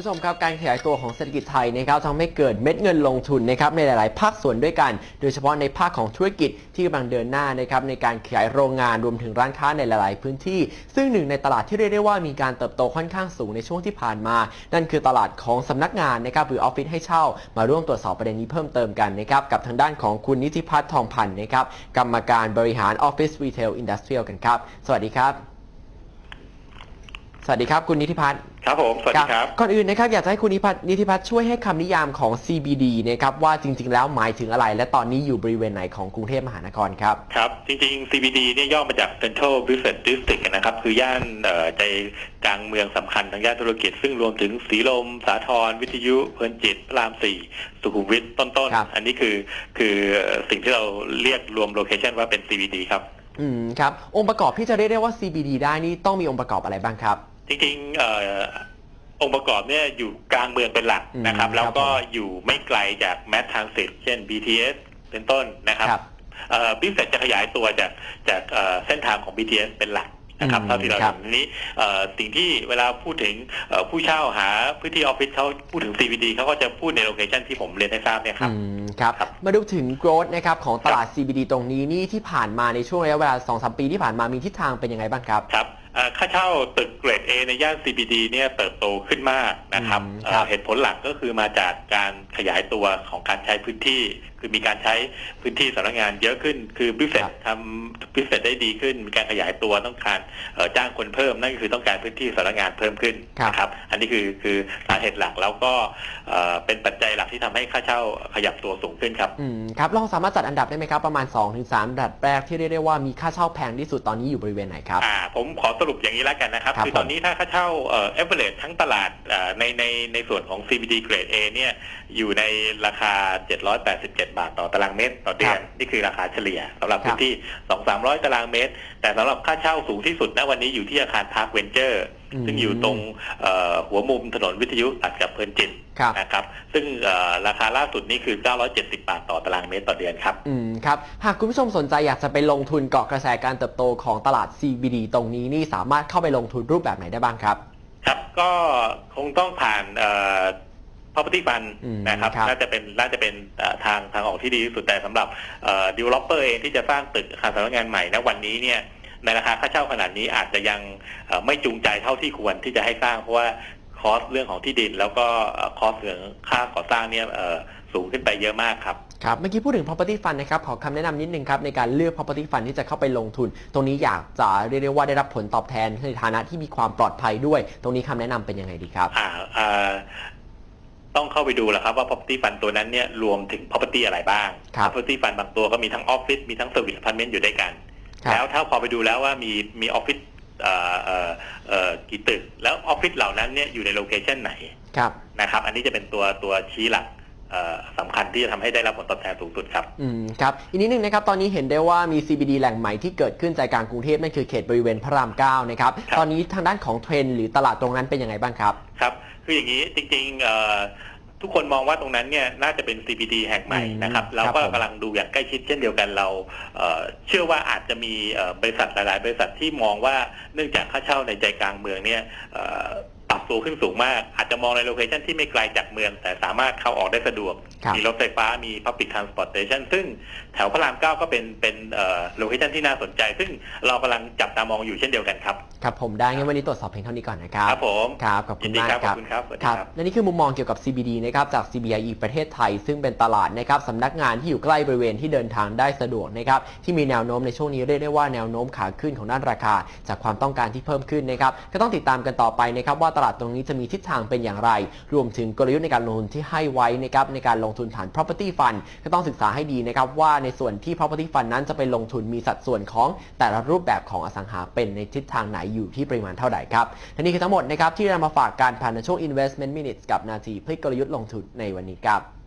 ผู้ชมครับการขยายตัวของเศรษฐกิจไทยนะครับทำให้เกิดเม็ดเงินลงทุนนะครับในหลาย ๆ ภาคส่วนด้วยกัน โดยเฉพาะในภาคของธุรกิจที่กำลังเดินหน้านะครับในการขยายโรงงานรวมถึงร้านค้าในหลาย ๆ พื้นที่ ซึ่งหนึ่งในตลาดที่เรียกได้ว่ามีการเติบโตค่อนข้างสูงในช่วงที่ผ่านมา นั่นคือตลาดของสำนักงานนะครับหรือออฟฟิศให้เช่า มาร่วมตรวจสอบประเด็นนี้เพิ่มเติมกันนะครับกับทางด้านของคุณนิติพัฒน์ทองพันธ์นะครับกรรมการบริหารออฟฟิศรีเทลอินดัสเทรียลกันครับสวัสดีครับ สวัสดีครับคุณนิติพัฒน์ครับผม สวัสดีครับ ก่อนอื่นนะครับอยากจะให้คุณนิพัฒน์นิติพัฒน์ช่วยให้คำนิยามของ CBD นะครับว่าจริง ๆ แล้วหมายถึงอะไร และตอนนี้อยู่บริเวณไหนของกรุงเทพมหานครครับ ครับ จริง ๆ CBD เนี่ยย่อมาจาก Central Business District นะครับ คือย่านเอ่อใจกลางเมืองสำคัญทางย่านธุรกิจ ซึ่งรวมถึงสีลม สาทรวิทยุ เพลินจิตพระรามสี่สุขุมวิทต้นครับๆอันนี้คือคือสิ่งที่เราเรียกรวมโลเคชันว่าเป็น CBD ครับ อืมครับ องค์ประกอบที่จะเรียกได้ว่า CBD ได้นี่ต้องมีองค์ประกอบอะไรบ้างครับ จริงๆเอ่อองค์ประกอบเนี่ยอยู่กลางเมืองเป็นหลักนะครับอืมแล้วก็ครับผมอยู่ไม่ไกลจากแมสทางสิทเช่น BTS เป็นต้นนะครับครับบิสเนสจะขยายตัวจากจากเอ่อเส้นทางของ BTS เป็นหลักนะครับอืมเท่าที่เราครับเห็นทีนี้เอ่อสิ่งที่เวลาพูดถึงเอ่อผู้เช่าหาพื้นที่ออฟฟิศเขาพูดถึง CBD เขาก็จะพูดในโลเคชันที่ผมเรียนให้ทราบเนี่ยครับอืมครับครับ มาดูถึง growth นะครับของตลาด CBD ตรงนี้นี่ที่ผ่านมาในช่วงระยะเวลา 2-3 ปีที่ผ่านมามีทิศทางเป็นยังไงบ้างครับครับเอ่อ ค่าเช่าตึกเกรด A ในย่าน CBD เนี่ยเติบโตขึ้นมากนะครับ อืมเอ่อครับ เหตุผลหลักก็คือมาจากการขยายตัวของการใช้พื้นที่ คือมีการใช้พื้นที่สำนักงานเยอะขึ้น คือบิสเนสทำบิสเนสได้ดีขึ้น มีการขยายตัวต้องการเอ่อจ้างคนเพิ่มนั่นก็คือต้องการพื้นที่สำนักงานเพิ่มขึ้นครับนะครับ อันนี้คือคือสาเหตุหลักแล้วก็เอ่อเป็นปัจจัยหลักที่ทำให้ค่าเช่าขยับตัวสูงขึ้นครับอืมครับลองสามารถจัดอันดับได้ไหมครับประมาณ2-3อันดับแรกที่เรียกได้ว่ามีค่าเช่าแพงที่สุดตอนนี้อยู่บริเวณไหนครับอ่าผมขอสรุปอย่างนี้แล้วกันนะครับครับคือตอนนี้ถ้าค่าเช่าเอ่อ average ทั้งตลาดเอ่อในในในส่วนของ CBD Grade A เนี่ย อยู่ในราคา 787 บาทต่อตารางเมตร ต่อเดือน นี่คือราคาเฉลี่ยสำหรับครับพื้นที่ 2-300 ตารางเมตร แต่สำหรับค่าเช่าสูงที่สุดณวันนี้อยู่ที่อาคารพาร์คเวนเจอร์อืมซึ่งอยู่ตรงเอ่อหัวมุมถนนวิทยุตัดกับเพลินจิตครับนะครับ ซึ่งเอ่อราคาล่าสุดนี้คือ 970 บาทต่อตารางเมตรต่อเดือนครับ อืมครับ หากคุณผู้ชมสนใจอยากจะไปลงทุนเกาะกระแสการเติบโตของตลาด CBD ตรงนี้นี่สามารถเข้าไปลงทุนรูปแบบไหนได้บ้างครับ ครับ ก็คงต้องผ่านเอ่อ property fund อืมนะครับครับน่าจะเป็นน่าจะเป็นเอ่อทางทางออกที่ดีที่สุดแต่สำหรับเอ่อ developer เองที่จะสร้างตึกอาคารสำนักงานใหม่ณวันนี้เนี่ยในราคาค่าเช่าขนาดนี้อาจจะยังเอ่อไม่จูงใจเท่าที่ควรที่จะให้สร้างเพราะว่าคอสเรื่องของที่ดิน แล้วก็คอสเรื่องค่าก่อสร้างเนี่ยเอ่อสูงขึ้นไปเยอะมากครับครับเมื่อกี้พูดถึง property fund นะครับขอคำแนะนำนิดนึงครับในการเลือก property fund ที่จะเข้าไปลงทุน ตรงนี้อยากจะเรียกได้ว่าได้รับผลตอบแทนในฐานะที่มีความปลอดภัยด้วย ตรงนี้คำแนะนำเป็นยังไงดีครับอ่าอ่า ต้องเข้าไปดูแหละครับว่า property fund ตัวนั้นเนี่ยรวมถึง property อะไรบ้าง ครับ property fund บางตัวก็มีทั้ง office มีทั้ง service apartment อยู่ด้วยกัน ครับแล้วถ้าพอไปดูแล้วว่ามีมี office เอ่อเอ่อเอ่อกี่ตึก แล้ว office เหล่านั้นเนี่ยอยู่ในโลเคชันไหนครับ นะครับอันนี้จะเป็นตัวตัวชี้หลักเอ่อสำคัญที่จะทำให้ได้รับผลตอบแทนสูงสุดครับ อืมครับอีกนิดนึงนะครับตอนนี้เห็นได้ว่ามี CBD แหล่งใหม่ที่เกิดขึ้นใจกลางกรุงเทพนั่นคือเขตบริเวณพระรามเก้านะครับครับ ตอนนี้ทางด้านของเทรนด์หรือตลาดตรงนั้นเป็นยังไงบ้างครับ ครับ คืออย่างนี้จริงๆเอ่อทุกคนมองว่าตรงนั้นเนี่ยน่าจะเป็น CBD แห่งใหม่อืมนะครับ เราครับก็ผมกำลังดูอย่างใกล้ชิดเช่นเดียวกันเราเอ่อเชื่อว่าอาจจะมีเอ่อบริษัทหลาย ๆ บริษัทที่มองว่าเนื่องจากค่าเช่าในใจกลางเมืองเนี่ยเอ่อปรับ ตัวขึ้นสูงมาก อาจจะมองในโลเคชันที่ไม่ไกลจากเมือง แต่สามารถเข้าออกได้สะดวกครับมีรถไฟฟ้ามี Public Transportation ซึ่งแถวพระรามเก้าก็เป็นเป็นโลเคชันที่น่าสนใจ ซึ่งเรากำลังจับตามองอยู่เช่นเดียวกันครับ ครับผมได้งั้นวันนี้ตรวจสอบเพียงเท่านี้ก่อนนะครับครับผมครับขอบคุยิณนดีมากครับคขรัอบบคุณครับสวัสดีครับครับและนี่คือมุมมองเกี่ยวกับ CBD นะครับจาก CBIE ประเทศไทย ซึ่งเป็นตลาดนะครับสำนักงานที่อยู่ใกล้บริเวณที่เดินทางได้สะดวกนะครับที่มีแนวโน้มในช่วงนี้เรียกได้ว่าแนวโน้มขาขึ้นของด้านราคา จากความต้องการที่เพิ่มขึ้นนะครับก็ต้องติดตามกันต่อไปนะครับว่าตลาดตรงนี้จะมีทิศทางเป็นอย่างไร รวมถึงกลยุทธ์ในการลงทุนที่ให้ไว้นะครับในการลงทุนฐาน property fund ก็ต้องศึกษาให้ดีนะครับว่าในส่วนที่ property fund นั้นจะไปลงทุนมีสัดส่วนของแต่ละรูปแบบของอสังหาเป็นในทิศทางไหนอยู่ที่ปริมาณเท่าไหร่ครับและนี่คือทั้งหมดนะครับที่เรามาฝากการผ่านในช่วง investment minutes กับนาทีพลิกกลยุทธ์ลงทุนในวันนี้ครับ